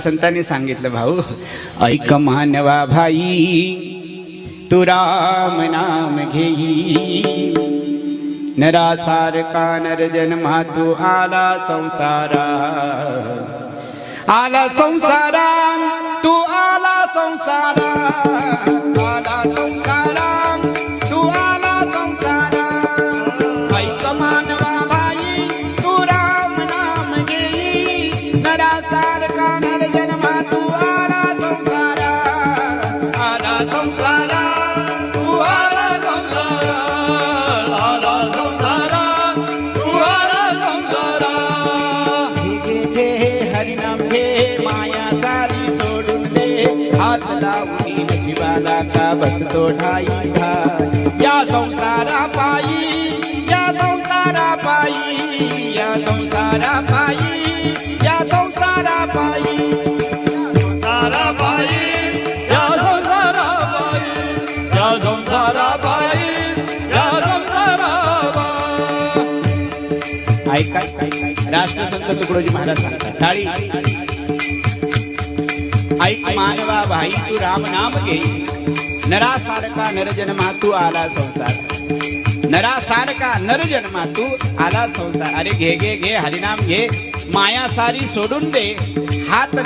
संतांनी सांगितलं भाऊ. ऐक मानवा भाई तू राम नाम घेई. नरासारखा नर जन्मा तू आला संसारा. आला संसारा तू आला संसारा. आला संसारा तू आला नशिबाला का बसतो ठाई या संसारा पायी या संसारा पायी या संसारा पायी या संसारा पायी. संसारा बाई या ऐका राष्ट्रसंत तुकडोजी महाराज टाळी ऐक मानवा भाई तू राम नाम घे नरासारखा नरजन्मा तू आला संसार। नरासारखा नरजन्मा तू आला संसार। अरे घे घे घे, हरिनाम घे माया सारी सोडून दे हात